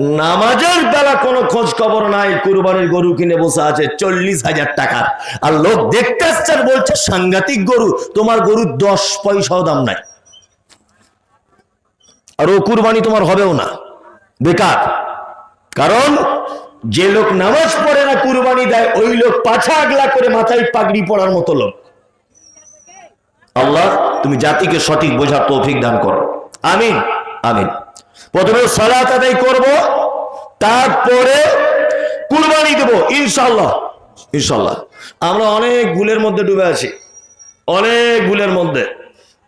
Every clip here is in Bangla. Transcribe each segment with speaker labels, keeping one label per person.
Speaker 1: নামাজের বেলা কোনো খোঁজ খবর নাই, কুরবানির গরু কিনে বসে আছে চল্লিশ হাজার টাকার আর লোক দেখতে আসছে বলছে, সাংঘাতিক গরু, তোমার গরুর দশ পয়সাও দাম নাই। আর ও কুরবানি তোমার হবেও না। বেকার। কারণ যে লোক নামাজ পড়ে না, কুরবানি দেয়, ওই লোক পাছা আগলা করে মাথায় পাগড়ি পড়ার মতো লোক। আল্লাহ, তুমি জাতিকে সঠিক বোঝার তৌফিক দান করো। আমিন আমিন। প্রথমে সালাত আদায় করব, তারপরে কুরবানি দেব ইনশাল্লাহ ইনশাল্লাহ আমরা অনেক ভুলের মধ্যে ডুবে আছি। অনেক ভুলের মধ্যে।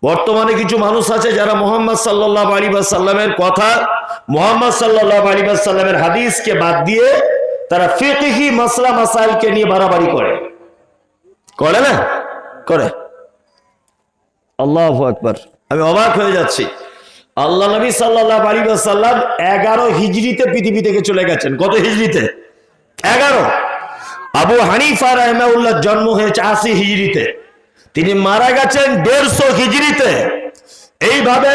Speaker 1: বর্তমানে কিছু মানুষ আছে যারা মোহাম্মদ সাল্লাহ আলী সাল্লামের কথা, মোহাম্মদ সাল্লাহ আলী সাল্লামের হাদিসকে বাদ দিয়ে তারা ফেকিহি মাসলা, মাসাইলকে নিয়ে বাড়াবাড়ি করে। করে না? করে। আল্লাহ আকবর। আমি অবাক হয়ে যাচ্ছি। আল্লাহ নবী সাল্লাহ আলী সাল্লাম এগারো হিজড়িতে পৃথিবী থেকে চলে গেছেন। কত হিজড়িতে? এগারো। আবু হানিফা রহমাউল্লাহ জন্ম হয়েছে আশি হিজড়িতে। তিনি মারা গেছেন দেড়শো হিজড়িতে। এইভাবে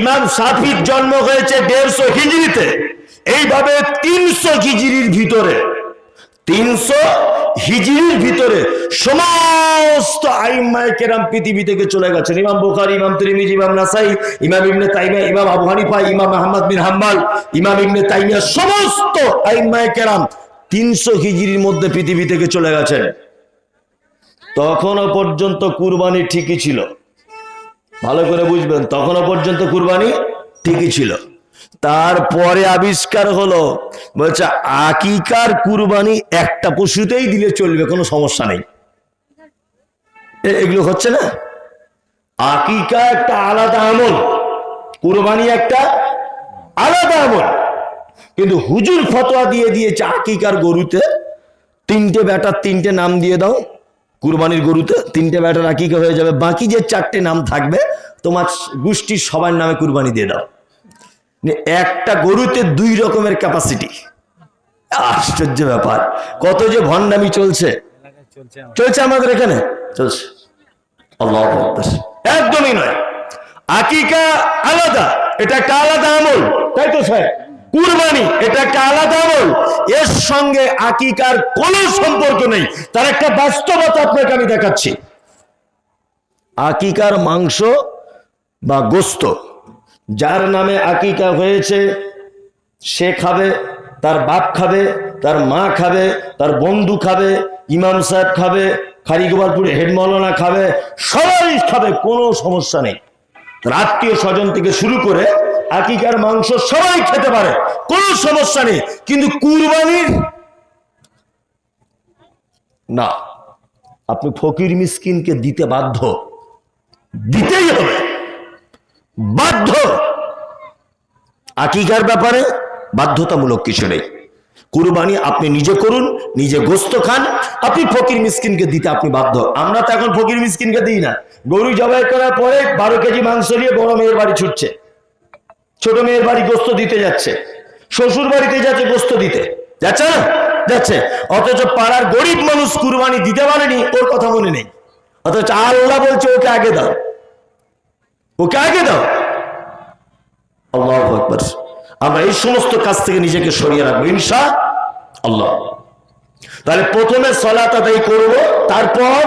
Speaker 1: ইমাম সাফির জন্ম হয়েছে দেড়শো হিজড়িতে। এইভাবে তিনশো হিজড়ির ভিতরে, তিনশো হিজড়ির ভিতরে সমস্ত আইম্মায় কেরাম পৃথিবী থেকে চলে গেছেন। ইমাম বুখারি, ইমাম তিরমিজি, ইমাম নাসাই, ইমাম ইমাম আবু হানিফা, ইমাম আহমদ বিন ইমাম তাইমিয়া সমস্ত আইম্মায় কেরাম তিনশো হিজড়ির মধ্যে পৃথিবী থেকে চলে গেছেন। তখনও পর্যন্ত কুরবানি ঠিকই ছিল। ভালো করে বুঝবেন, তখনও পর্যন্ত কুরবানি ঠিকই ছিল। তারপরে আবিষ্কার হলো, বলছে আকিকার কুরবানি একটা পশুতেই দিলে চলবে, কোনো সমস্যা নেই। এগুলো হচ্ছে না? আকিকা একটা আলাদা আমল। কুরবানি একটা আলাদা আমল। কিন্তু হুজুর ফতোয়া দিয়ে দিয়েছে আকিকার গরুতে, তিনটে ব্যাটার তিনটে নাম দিয়ে দাও, কুরবানির গরুতে তিনটে ব্যাটার আকিকা হয়ে যাবে, বাকি যে চারটে নাম থাকবে, তোমার গোষ্ঠীর সবার নামে কুরবানি দিয়ে দাও। একটা গরুতে দুই রকমের ক্যাপাসিটি আশ্চর্য ব্যাপার। কত যে ভণ্ডামি চলছে। চলছে আমাদের। এখানে? চলছে। আল্লাহ একদমই নয়। আকিকা আলাদা, এটা একটা আলাদা আমল। তাই তো স্যার? কুরবানি, এটা একটা আলাদা আমল। এর সঙ্গে আকিকার কোনো সম্পর্ক নেই। তার একটা বাস্তবতা আপনাকে আমি দেখাচ্ছি। আকিকার মাংস বা গোস্ত, যার নামে আকিকা হয়েছে, সে খাবে তার বাপ খাবে, তার মা খাবে, তার বন্ধু খাবে, ইমাম সাহেব খাবে খারিগোপালপুরে হেড মৌলানা খাবে, সবাই খাবে, কোনো সমস্যা নেই। আত্মীয় স্বজন থেকে শুরু করে আকিকার মাংস সবাই খেতে পারে, কোনো সমস্যা নেই। কিন্তু কুরবানির না, আপনি ফকির মিসকিনকে দিতে বাধ্য। দিতেই হবে। বাধ্য। আকিকার ব্যাপারে বাধ্যতামূলক কিছু নেই। কুরবানি আপনি নিজে করুন, নিজে গোস্ত খান, আপনি ফকির মিসকিনকে দিতে আপনি বাধ্য। আমরা তো এখন ফকির মিসকিনকে দিই না। গরু জবাই করার পরে বারো কেজি মাংস নিয়ে বড় মেয়ের বাড়ি ছুটছে। ছোট মেয়ের বাড়ি গোস্ত দিতে যাচ্ছে। শ্বশুর বাড়িতে যাচ্ছে গোস্ত দিতে। যাচ্ছে না? যাচ্ছে। অথচ পাড়ার গরিব মানুষ কুরবানি দিতে পারেনি, ওর কথা মনে নেই। অথচ আল্লাহ বলছে, ওকে আগে দাও। ওকে আগে দাও। আল্লাহ আমরা এই সমস্ত কাজ থেকে নিজেকে সরিয়ে রাখব, ইনশা আল্লাহ। তাহলে প্রথমে সলাত আদায় করব, তারপর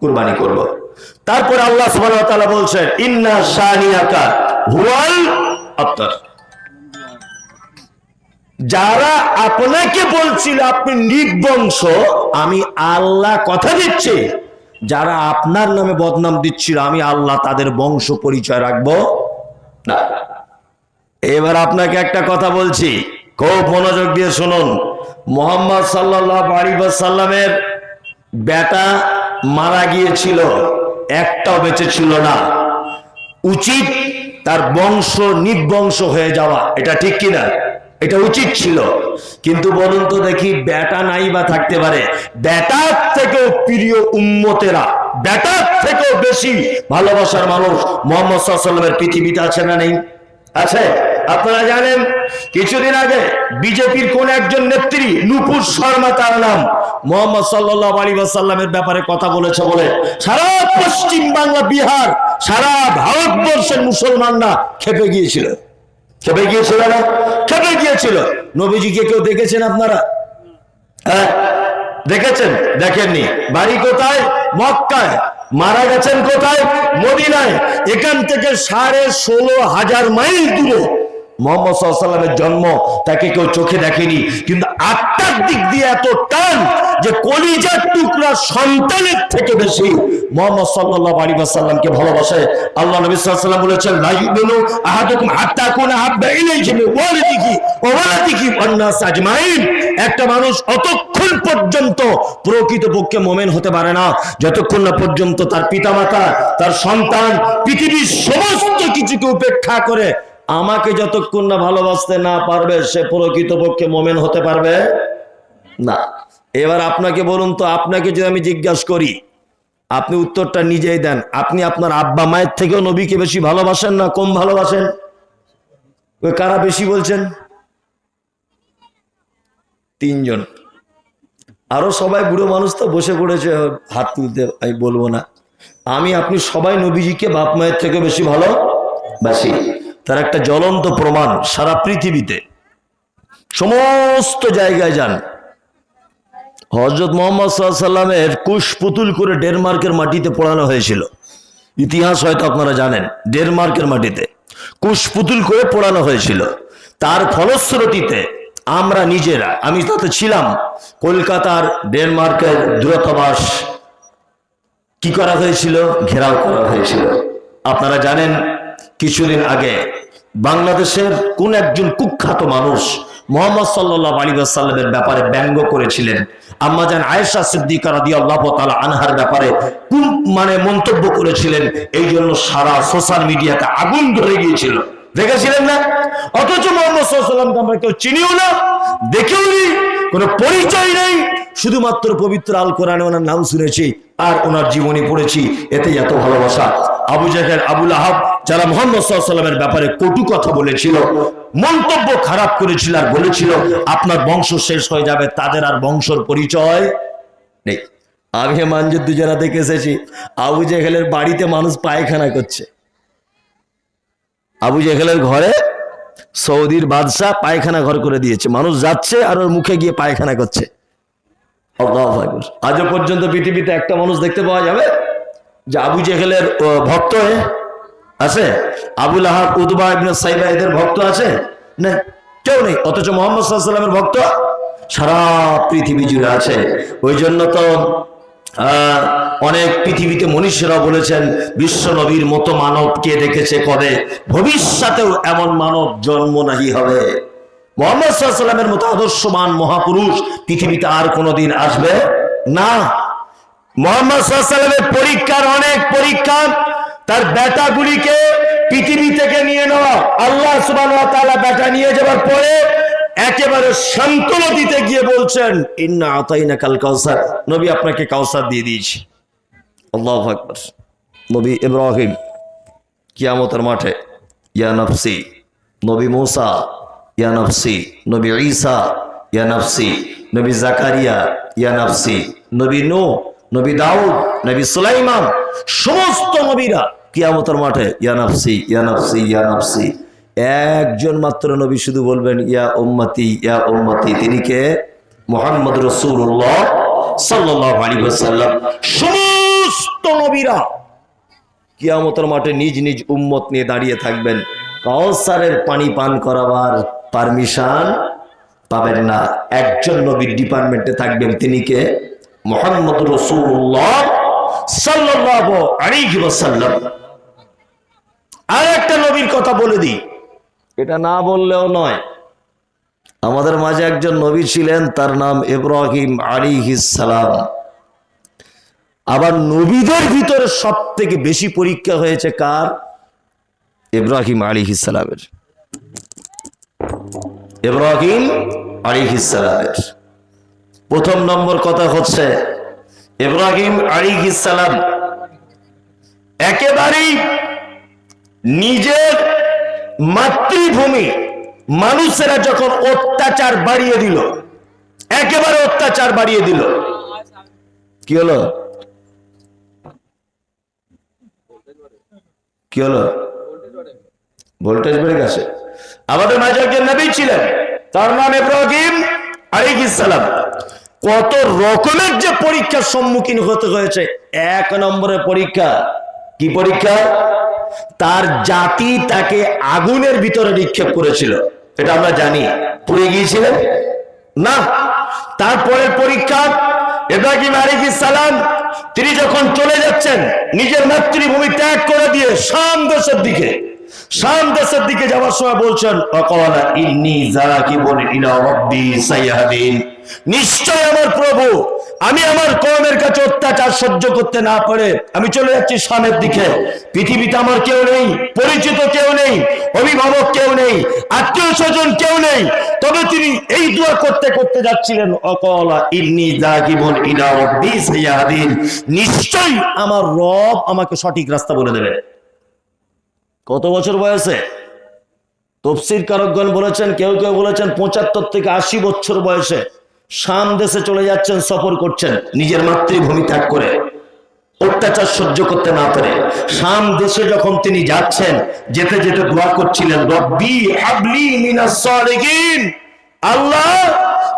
Speaker 1: কুরবানি করব। তারপর আল্লাহ ওয়া বলছেন, ইন্না হুয়াল আবতার। যারা আপনাকে বলছিল আপনি নির্বংশ, আমি আল্লাহ কথা দিচ্ছি। যারা আপনার নামে বদনাম দিচ্ছিল, আমি আল্লাহ তাদের বংশ পরিচয় রাখব না। এবার আপনাকে একটা কথা বলছি। খুব মনোযোগ দিয়ে শুনুন। মোহাম্মদ সাল্লাহ সাল্লামের বেটা মারা গিয়েছিল, একটাও বেঁচে ছিল না। উচিত তার বংশ নির্বংশ হয়ে যাওয়া, এটা ঠিক কিনা? এটা উচিত ছিল। কিন্তু বলুন তো দেখি, বেটা নাই বা থাকতে পারে। বেটার থেকেও প্রিয় উম্মতেরা, বেটার থেকেও বেশি ভালোবাসার মানুষ মোহাম্মদ সাল্লামের পৃথিবীতে আছে না নেই? আছে? আপনারা জানেন, কিছুদিন আগে বিজেপির কোন একজন নেত্রী, নুপুর শর্মা তার নাম, মোহাম্মদ সাল্লাহ আলী সাল্লামের ব্যাপারে কথা বলেছে বলে, সারা পশ্চিম বাংলা, বিহার, সারা ভারতবর্ষের মুসলমানরা খেপে গিয়েছিল। খেপে গিয়েছিল না? খেপে গিয়েছিল। ছিল নবীজিকে কেউ দেখেছেন আপনারা? হ্যাঁ দেখেছেন? দেখেননি। বাড়ি কোথায়? মক্কায়। মারা গেছেন কোথায়? মদিনায়। এখান থেকে সাড়ে ষোলো হাজার মাইল দূরে মোহাম্মদ সাল্লামের জন্ম তাকে কেউ চোখে দেখেনি। কিন্তু আত্মার দিক দিয়ে এত টান যে কলিজার টুকরা সন্তানের থেকে বেশি মোহাম্মদ সাল্লাহ আলী সাল্লামকে ভালোবাসে। আল্লাহ নবী সাল্লাম বলেছেন লাইবনু আহাদুকুম হাত্তা কুনা হাব্বা একটা মানুষ অতক্ষণ পর্যন্ত প্রকৃতপক্ষে মোমেন হতে পারে না। যতক্ষণ না পর্যন্ত তার পিতামাতা, তার সন্তান, পৃথিবীর সমস্ত কিছুকে উপেক্ষা করে আমাকে যতক্ষণ না ভালোবাসতে না পারবে, সে প্রকৃতপক্ষে মোমেন হতে পারবে? না। এবার আপনাকে বলুন তো, আপনাকে যদি আমি জিজ্ঞাসা করি, আপনি উত্তরটা নিজেই দেন। আপনি আপনার আব্বা মায়ের থেকেও নবীকে বেশি ভালোবাসেন না কম ভালোবাসেন? ওই কারা বেশি বলছেন? তিনজন। আরও সবাই বুড়ো মানুষ তো বসে পড়েছে, হাত তুলতে আমি বলব না। আমি, আপনি সবাই নবীজিকে বাপ মায়ের থেকে বেশি ভালো বাসি তার একটা জ্বলন্ত প্রমাণ সারা পৃথিবীতে। সমস্ত জায়গায় যান। হজরত মোহাম্মদ সাল্লামের কুশ পুতুল করে ডেনমার্কের মাটিতে পড়ানো হয়েছিল। ইতিহাস হয়তো আপনারা জানেন ডেনমার্কের মাটিতে। কুশ পুতুল করে পড়ানো হয়েছিল। তার ফলশ্রুতিতে আমরা নিজেরা, আমি তাতে ছিলাম, কলকাতার ডেনমার্কের দূরতবাস কি করা হয়েছিল? ঘেরাও করা হয়েছিল। আপনারা জানেন কিছুদিন আগে বাংলাদেশের কোন একজন কুখ্যাত মানুষ মোহাম্মদ সাল্লাহ আলী সাল্লামের ব্যাপারে ব্যঙ্গ করেছিলেন। আম্মাজান আয়েশা সিদ্দিকা রাদি আল্লাহ তালা আনহার ব্যাপারে কোন মানে মন্তব্য করেছিলেন, এই জন্য সারা সোশ্যাল মিডিয়াতে আগুন ধরে গিয়েছিল। দেখেছিলেন না? অথচ মোহাম্মদ আমরা কেউ চিনিও না, দেখেও নি, কোনো পরিচয় নেই। শুধুমাত্র পবিত্র আল কোরআনে ওনার নাম শুনেছি, আর ওনার জীবনী পড়েছি এতে এত ভালোবাসা। আবু জাহের আবুল আহাব যারা মোহাম্মদ সাল্লামের ব্যাপারে কটু কথা বলেছিল, মন্তব্য খারাপ করেছিল আর বলেছিল, আপনার বংশ শেষ হয়ে যাবে, তাদের আর বংশর পরিচয় নেই। আমি মানযুদ্ধ যারা দেখে এসেছি, আবু জেহেলের বাড়িতে মানুষ পায়খানা করছে। আবু জেহেলের ঘরে সৌদির বাদশাহ পায়খানা ঘর করে দিয়েছে। মানুষ যাচ্ছে আর ওর মুখে গিয়ে পায়খানা করছে। আজও পর্যন্ত পৃথিবীতে একটা মানুষ দেখতে পাওয়া যাবে? যে আবু জেহেলের ভক্ত আছে? আবুল আহাব উদবা ইবনে সাইবা, এদের ভক্ত আছে? না, কেউ নেই। অথচ মোহাম্মদ সাল্লামের ভক্ত সারা পৃথিবী জুড়ে আছে। ওই জন্য তো অনেক পৃথিবীতে মনীষীরা বলেছেন, বিশ্ব নবীর মতো মানব কে দেখেছে কবে? ভবিষ্যতেও এমন মানব জন্ম নাহি হবে। মোহাম্মদ সাল্লামের মতো আদর্শবান মহাপুরুষ পৃথিবীতে আর কোনোদিন আসবে না। মোহাম্মদ সাল্লামের পরীক্ষার অনেক পরীক্ষা, তার বেটাগুলিকে পৃথিবী থেকে নিয়ে নেওয়া, আল্লাহ সুবাহ বেটা নিয়ে যাওয়ার পরে একেবারে সান্ত্বনা দিতে গিয়ে বলছেন, ইন্না আতাইনা কাল কাউসার নবী আপনাকে কাউসার দিয়ে দিয়েছি। আল্লাহ আকবর। নবী ইব্রাহিম, কিয়ামতের মাঠে, ইয়া নফসি। নবী মূসা, ইয়া নফসি। নবী ঈসা, ইয়া নফসি। নবী জাকারিয়া, ইয়া নফসি। নবী নূহ নবী দাউদ, নবী সুলাইমান, সমস্ত নবীরা কিয়ামতের মাঠে, ইয়া নফসি ইয়া নফসি একজন মাত্র নবী শুধু বলবেন, ইয়া উম্মতি ইয়া উম্মতি। তিনি কে? মোহাম্মদ রসুল্লাহ সাল্লাল্লাহু আলাইহি ওয়াসাল্লাম। সমস্ত নবীরা কিয়ামতের মাঠে নিজ নিজ উম্মত নিয়ে দাঁড়িয়ে থাকবেন। কাউসারের পানি পান করাবার পারমিশন পাবেন না। একজন নবীর ডিপার্টমেন্টে থাকবেন। তিনি কে? মোহাম্মদ রসুল্লাহ সাল্লাল্লাহু আলাইহি ওয়াসাল্লাম। আর একটা নবীর কথা বলে দিই। এটা না বললেও নয়। আমাদের মাঝে একজন নবী ছিলেন, তার নাম ইব্রাহিম সালাম। আবার নবীদের ভিতরে সব থেকে বেশি পরীক্ষা হয়েছে কার? ইব্রাহিম আলী ইসালামের ইব্রাহিম আলী ইসালামের প্রথম নম্বর কথা হচ্ছে, ইব্রাহিম আলী ইসালাম একেবারেই নিজের মাতৃভূমি মানুষেরা যখন অত্যাচার বাড়িয়ে দিল, একেবারে অত্যাচার বাড়িয়ে দিল, কি হলো? কি হলো? ভোল্টেজ বেড়ে গেছে। আমাদের মাঝে একজন নবী ছিলেন, তার নাম ইব্রাহিম আলাইহিস সালাম। কত রকমের যে পরীক্ষার সম্মুখীন হতে হয়েছে? এক নম্বরের পরীক্ষা। কি পরীক্ষা? তার জাতি তাকে আগুনের ভিতরে নিক্ষেপ করেছিল। এটা আমরা জানি। পুড়ে গিয়েছিলেন? না। তারপরের পরীক্ষা, ইব্রাহিম আলাইহিস সালাম, তিনি যখন চলে যাচ্ছেন, নিজের মাতৃভূমি ত্যাগ করে দিয়ে শাম দেশের দিকে, শাম দেশের দিকে যাওয়ার সময় বলছেন, অকওয়ালা ইন্নী যাকিবুন ইলা রাব্বি সাইয়াহদিন। নিশ্চয় আমার প্রভু। আমি আমার কওমের কাছে অত্যাচার সহ্য করতে না পারে। আমি চলে যাচ্ছি শামের দিকে। পৃথিবীতে আমার কেউ নেই, পরিচিত কেউ নেই, অভিভাবক কেউ নেই, আত্মীয় স্বজন কেউ নেই। তবে তিনি এই দোয়া করতে করতে যাচ্ছিলেন, অকলা ইন্নি যাকিবুন ইলা রাব্বি সাইয়াহদিন নিশ্চয় আমার রব আমাকে সঠিক রাস্তা বলে দেবে কত বছর বয়সে? তফসির কারকগণ বলেছেন, কেউ কেউ বলেছেন, পঁচাত্তর থেকে আশি বছর বয়সে। শাম দেশে চলে যাচ্ছেন, সফর করছেন, নিজের মাতৃভূমি ত্যাগ করে, অত্যাচার সহ্য করতে না পেরে। শাম দেশে যখন তিনি যাচ্ছেন, যেতে যেতে দোয়া করছিলেন, রব্বি হাবলি মিনাস আল্লাহ,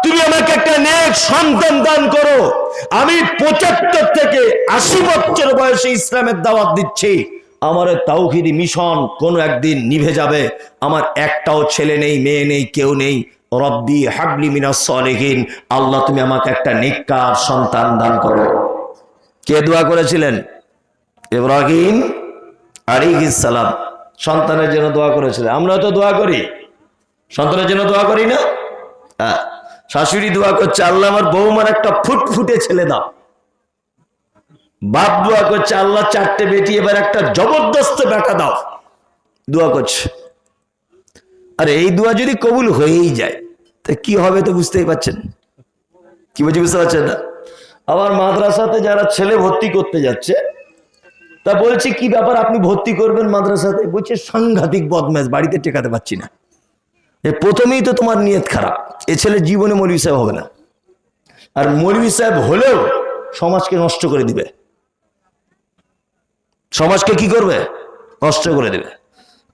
Speaker 1: তুমি আমাকে একটা নেক সন্তান দান করো। আমি পঁচাত্তর থেকে আশি বছর বয়সে ইসলামের দাওয়াত দিচ্ছি। আমার তাওহিদি মিশন কোনো একদিন নিভে যাবে। আমার একটাও ছেলে নেই, মেয়ে নেই, কেউ নেই। রব্বি হাবলি মিনাস সালিহিন। আল্লাহ, তুমি আমাকে একটা নেককার সন্তান দান করো। কে দোয়া করেছিলেন? ইব্রাহিম সালাম। সন্তানের জন্য দোয়া করেছিলেন। আমরা তো দোয়া করি। সন্তানের জন্য দোয়া করি না? হ্যাঁ। শাশুড়ি দোয়া করছে, আল্লাহ, আমার বৌমার একটা ফুটফুটে ছেলে দাও। বাপ দোয়া করছে, আল্লাহ, চারটে বেটি, এবার একটা জবরদস্ত বেটা দাও। দোয়া করছে। আর, এই দোয়া যদি কবুল হয়েই যায় তা কি হবে তো বুঝতেই পারছেন? কি বলছি বুঝতে পারছেন? না আমার মাদ্রাসাতে যারা ছেলে ভর্তি করতে যাচ্ছে, তা বলছি কি ব্যাপার আপনি ভর্তি করবেন মাদ্রাসাতে? বলছে সাংঘাতিক বদমেজ বাড়িতে টেকাতে পারছি না। এ প্রথমেই তো তোমার নিয়ত খারাপ, এ ছেলে জীবনে মৌলী সাহেব হবে না। আর মৌলী সাহেব হলেও সমাজকে নষ্ট করে দিবে। সমাজকে কি করবে? নষ্ট করে দেবে।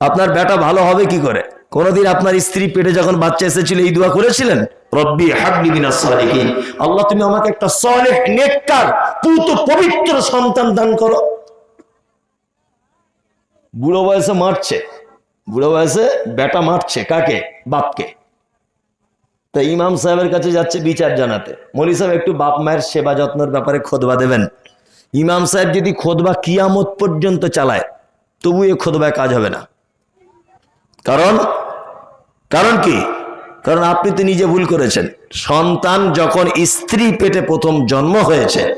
Speaker 1: আপনার বেটা ভালো হবে কি করে? কোনদিন আপনার স্ত্রী পেটে যখন বাচ্চা এসেছিল, এই দোয়া করেছিলেন? রব্বি হাবলি সালিহিন। আল্লাহ, তুমি আমাকে একটা সালেহ নেককার, পুত পবিত্র সন্তান দান করো। বুড়ো বয়সে মারছে। বুড়ো বয়সে বেটা মারছে। কাকে? বাপকে। তা ইমাম সাহেবের কাছে যাচ্ছে বিচার জানাতে। মলি সাহেব, একটু বাপ মায়ের সেবা যত্নের ব্যাপারে খোদবা দেবেন। ইমাম সাহেব যদি খোদবা কিয়ামত পর্যন্ত চালায় তবু এ খোদবায় কাজ হবে না। কারণ? কারণ কি? কারণ আপনি তো নিজে ভুল করেছেন। সন্তান যখন স্ত্রী পেটে প্রথম জন্ম হয়েছে,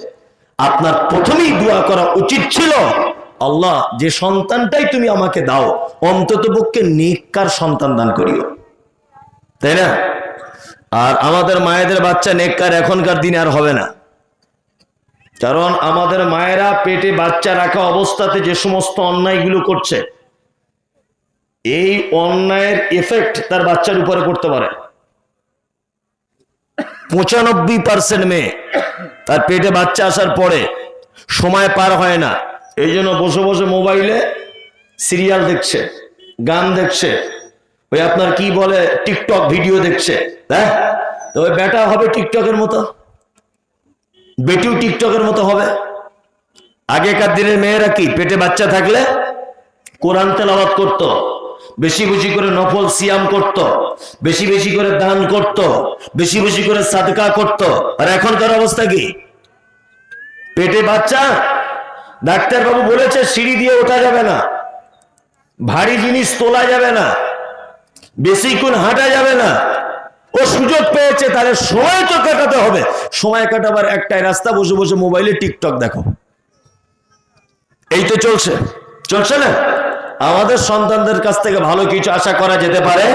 Speaker 1: আপনার প্রথমেই দোয়া করা উচিত ছিল, আল্লাহ, যে সন্তানটাই তুমি আমাকে দাও, অন্তত পক্ষে নিকার সন্তান দান করিও। তাই না? আর আমাদের মায়েদের বাচ্চা নেককার এখনকার দিনে আর হবে না। কারণ আমাদের মায়েরা পেটে বাচ্চা রাখা অবস্থাতে যে সমস্ত অন্যায়গুলো করছে এই অন্যায়ের এফেক্ট তার বাচ্চার উপরে পড়তে পারে। পঁচানব্বই পার্সেন্ট মেয়ে, তার পেটে বাচ্চা আসার পরে সময় পার হয় না। এই জন্য বসে বসে মোবাইলে সিরিয়াল দেখছে, গান দেখছে, ওই আপনার কি বলে, টিকটক ভিডিও দেখছে হ্যাঁ? তো ওই বেটা হবে টিকটকের মতো, বেটিও টিকটকের মতো হবে। আগেকার দিনের মেয়েরা কি, পেটে বাচ্চা থাকলে কোরআন তেলাওয়াত করত বেশি বেশি করে নফল সিয়াম করত, বেশি বেশি করে দান করত, বেশি বেশি করে সাদকা করত। আর এখনকার অবস্থা কি? পেটে বাচ্চা? ডাক্তারবাবু বলেছে, সিঁড়ি দিয়ে ওঠা যাবে না। ভারী জিনিস তোলা যাবে না। বেশিক্ষণ হাঁটা যাবে না। ও সুযোগ পেয়েছে, তাহলে সময় তো কাটাতে হবে। সময় কাটাবার একটাই রাস্তা, বসে বসে মোবাইলে টিকটক দেখো। এই তো চলছে। চলছে না? আমাদের সন্তানদের কাছ থেকে ভালো কিছু আশা করা যেতে পারে?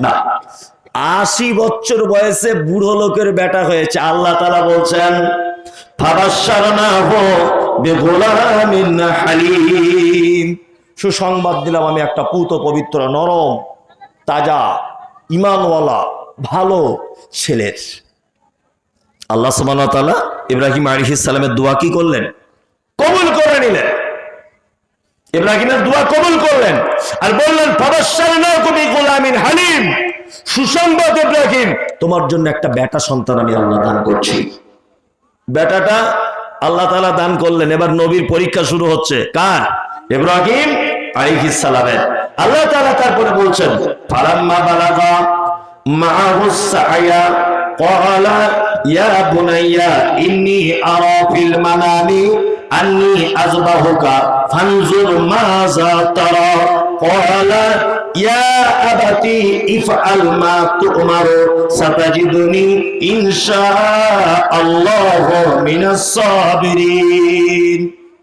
Speaker 1: না। আশি বছর বয়সে বুড়ো লোকের বেটা হয়েছে। আল্লাহ তালা বলছেন সুসংবাদ দিলাম আমি একটা পুত পবিত্র, নরম, তাজা, ইমানওয়ালা, ভালো ছেলের। আল্লাহ তাআলা ইব্রাহিম আলাইহিস সালামের দোয়া কি করলেন? কবুল করে নিলেন। ইব্রাহিমের দোয়া কবুল করলেন আর বললেন কবি গোলামিন হালিম। সুসংবাদ ইব্রাহিম, তোমার জন্য একটা বেটা সন্তান আমি আল্লাহ দান করছি। বেটাটা আল্লাহ তাআলা দান করলেন। এবার নবীর পরীক্ষা শুরু হচ্ছে। কার? ইব্রাহিম সালামের। আল্লাহ তাআলা তারপরে বলছেন, ফালাম্মা বালাগা মাআহুস আন্নি আজবাহুকা ফানজুর মাযা তারা।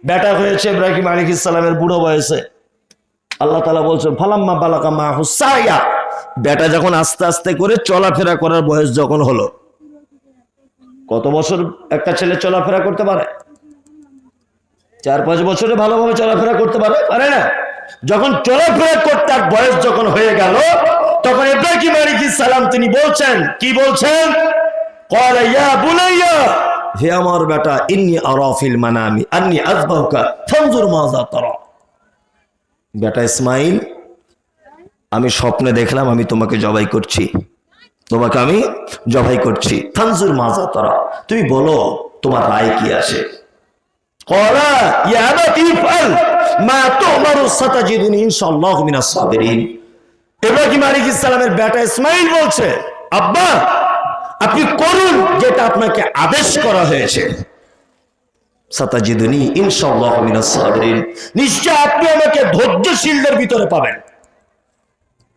Speaker 1: বেটা হয়েছে ইব্রাহিম আলাইহিস সালামের বুড়ো বয়সে। আল্লাহ তালা বলছে ফালাম্মা বালাকা মা হুসাইয়া। বেটা যখন আস্তে আস্তে করে চলাফেরা করার বয়স যখন হলো, কত বছর একটা ছেলে চলাফেরা করতে পারে? চার পাঁচ বছরে ভালোভাবে চলাফেরা করতে পারে পারে না। যখন চলাফেরা করতে তার বয়স যখন হয়ে গেল, তখন ইব্রাহিম আলিকি সালাম তিনি বলছেন, কি বলছেন? হে আমার বেটা, ইন্নি আরফিল মানামি, আন্নি আজবাহুকা ফঞ্জুর মাজা তারা। বেটা ইসমাইল, আমি স্বপ্নে দেখলাম, আমি তোমাকে জবাই করছি। তোমাকে আমি জবাই করছি। ফানজুর মাজা তারা। তুমি বলো, তোমার রায় কি আছে? আলাইহিস সালামের বেটা ইসমাইল বলছে, আব্বা, আপনি নিশ্চয় আপনি আমাকে ধৈর্যশীলদের ভিতরে পাবেন।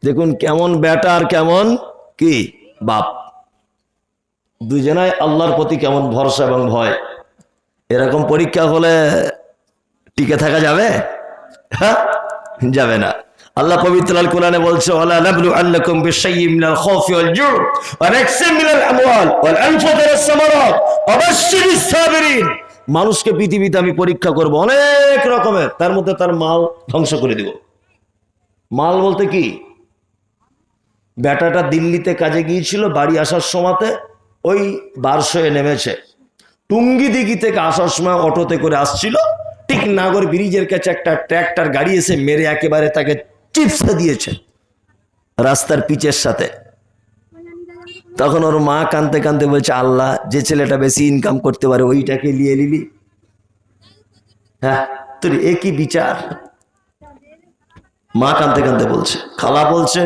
Speaker 1: দেখুন কেমন বেটা আর কেমন কি? বাপ। দুজনাই আল্লাহর প্রতি কেমন ভরসা এবং ভয়। এরকম পরীক্ষা হলে টিকে থাকা যাবে? হ্যাঁ? যাবে না। আল্লাহ পবিত্র আল কোরআনে বলছে, ওয়ালা নাবলু আন্নাকুম বিশাইয়্যিম মিনাল খাউফি ওয়াল মিনাল আমওয়াল ওয়াল সামারাত সাবিরিন মানুষকে পৃথিবীতে আমি পরীক্ষা করব অনেক রকমের, তার মধ্যে তার মাল ধ্বংস করে দিব। মাল বলতে কি? বেটাটা দিল্লিতে কাজে গিয়েছিল, বাড়ি আসার সময়তে ওই বারশোয়ে নেমেছে। টুঙ্গি দিঘি থেকে আসার সময় অটোতে করে আসছিল। ঠিক নাগর ব্রিজের কাছে একটা ট্র্যাক্টর গাড়ি এসে মেরে একেবারে তাকে চিপসে দিয়েছে রাস্তার পিচের সাথে। তখন ওর মা কানতে কানতে বলছে, আল্লাহ, যে ছেলেটা বেশি ইনকাম করতে পারে ওইটাকে নিয়ে নিলি? হ্যাঁ তোর একই বিচার? মা কানতে কানতে বলছে, খালা বলছে,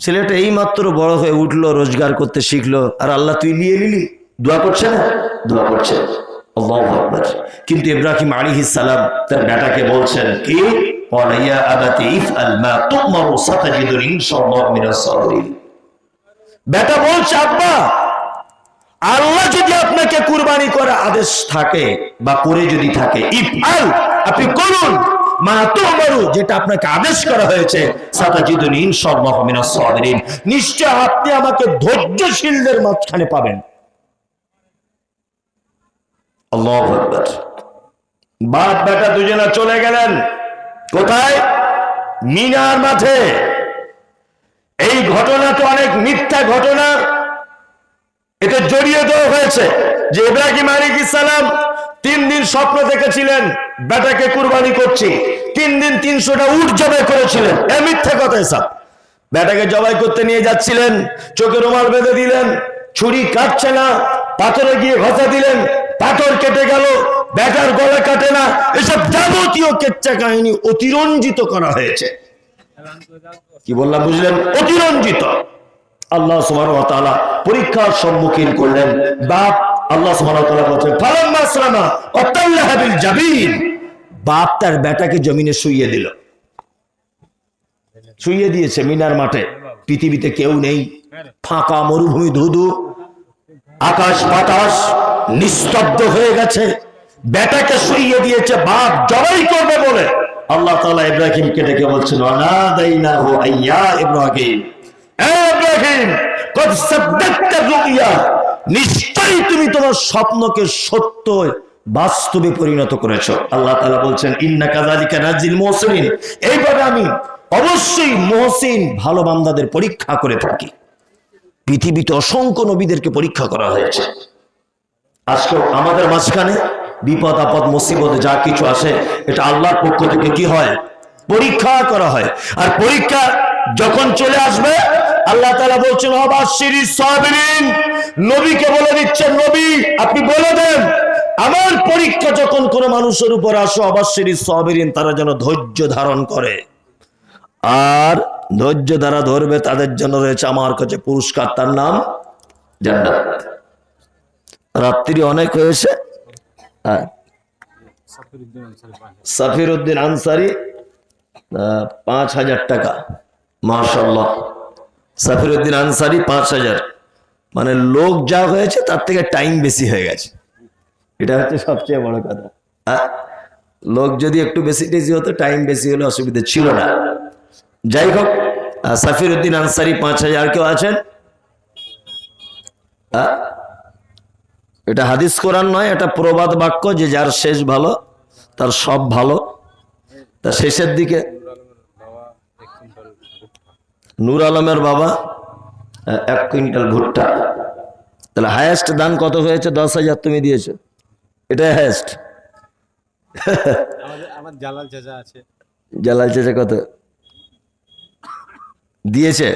Speaker 1: ছেলেটা এই মাত্র বড় হয়ে উঠল, রোজগার করতে শিখলো, আর আল্লাহ তুই নিয়ে নিলি? দোয়া করছে না? দোয়া করছে। কিন্তু ইব্রাহিম আলী সালাম তার বেটাকে বলছেন, কি? বেটা বলছে, আব্বা, আল্লাহ যদি আপনাকে কুরবানি করার আদেশ থাকে বা করে যদি থাকে ইফ আল আপনি করুন। যেটা আপনাকে আদেশ করা হয়েছে নিশ্চয় আপনি আমাকে ধৈর্যশীলদের মাঝখানে পাবেন। বাপ বেটা দুজনা চলে গেলেন। কোথায়? মিনার মাঠে। এই ঘটনা তো অনেক মিথ্যা ঘটনা। এতে জড়িয়ে দেওয়া হয়েছে যে ইব্রাহিম আলাইহিস সালাম তিন দিন স্বপ্ন দেখেছিলেন, বেটাকে কুরবানি করছি। তিন দিন তিনশোটা উট জবাই করেছিলেন। এ মিথ্যা কথা, এসব। বেটাকে জবাই করতে নিয়ে যাচ্ছিলেন, চোখে রুমাল বেঁধে দিলেন, ছুরি কাটছে না, পাথরে গিয়ে ঘষা দিলেন পাথর কেটে গেল বেটার গলা কাটে না, এসব যাবতীয় কেচ্চা কাহিনী অতিরঞ্জিত করা হয়েছে। কি বললাম, বুঝলেন? অতিরঞ্জিত। আল্লাহ তাআলা পরীক্ষার সম্মুখীন করলেন। বাপ, আল্লাহ জাবিন। বাপ তার বেটাকে জমিনে শুইয়ে দিল। শুইয়ে দিয়েছে মিনার মাঠে। পৃথিবীতে কেউ নেই। ফাঁকা মরুভূমি ধুধু, আকাশ বাতাস নিস্তব্ধ হয়ে গেছে। বেটাকে শুইয়ে দিয়েছে, বাপ জবাই করবে বলে। আল্লাহ তাআলা ইব্রাহিমকে ডেকে ইব্রাহিম। নিশ্চয়ই তুমি তোমার স্বপ্নকে সত্য বাস্তবে পরিণত করেছ। আল্লাহ তাআলা বলছেন, ইন্না কাযালিকা নাজিল মুহসিনিন। এইভাবে আমি অবশ্যই মুহসিন ভালো বান্দাদের পরীক্ষা করে থাকি। পৃথিবীতে অসংখ্য নবীদেরকে পরীক্ষা করা হয়েছে। আজকে আমাদের মাঝখানে বিপদ, আপদ, মুসিবতে, যা কিছু আসে এটা আল্লাহর পক্ষ থেকে কি হয়? পরীক্ষা করা হয়। আর পরীক্ষা যখন চলে আসবে, আল্লাহ তাআলা বলছেন নবীকে বলে দিচ্ছেন, নবী, আপনি বলে দেন, আমার পরীক্ষা যখন কোনো মানুষের উপর আসে অবাশিরি সাবিরিন, তারা যেন ধৈর্য ধারণ করে। আর ধৈর্য দ্বারা ধরবে, তাদের জন্য রয়েছে আমার কাছে পুরস্কার, তার নাম জান্নাত। রাত্রি অনেক হয়েছে। হ্যাঁ। সাফির উদ্দিন আনসারি পাঁচ হাজার টাকা মাশাল্লাহ সাফির উদ্দিন আনসারি পাঁচ হাজার। মানে লোক যা হয়েছে, তার থেকে টাইম বেশি হয়ে গেছে। এটা হচ্ছে সবচেয়ে বড় কথা। হ্যাঁ? লোক যদি একটু বেশি টেশি হতো টাইম বেশি হলে অসুবিধা ছিল না। যাই হোক সাফির উদ্দিন আনসারি পাঁচ হাজার কেউ আছেন? হ্যাঁ? এটা হাদিস কোরআন নয় এটা প্রবাদ বাক্য যে যার শেষ ভালো তার সব ভালো। তার শেষের দিকে নূর আলমের বাবা এক কুইন্টাল ভুট্টা। তাহলে হায়েস্ট দান কত হয়েছে? দশ হাজার তুমি দিয়েছ। এটাই হায়েস্ট
Speaker 2: আমার জালাল চাচা আছে।
Speaker 1: জালাল চেঁচে কত? দিয়েছে?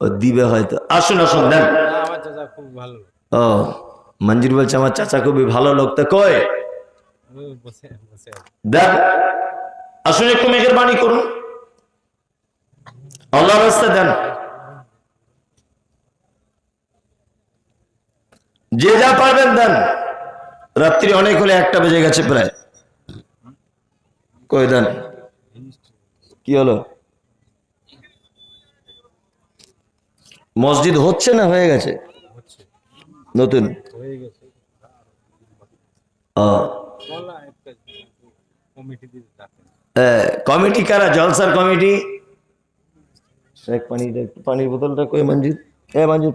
Speaker 1: ও দিবে হয়তো। আসুন আসুন দেন।
Speaker 2: আমার চাচা খুব ভালো।
Speaker 1: ও। মঞ্জির বলছে আমার চাচা খুবই ভালো লোক তো কয়। দেন আসুন একটু মেহেরবানি করুন। আল্লাহ রাস্তা দেন। যে যা পারবেন দেন। রাত্রি অনেক হলে একটা বেজে গেছে প্রায়। কই দেন? কি হলো? মসজিদ হচ্ছে না হয়ে গেছে? নতুন?
Speaker 2: কমিটি
Speaker 1: কারা? জলসার কমিটি? শেখ পানির বোতলটা কই মঞ্জিত? এ মঞ্জিদ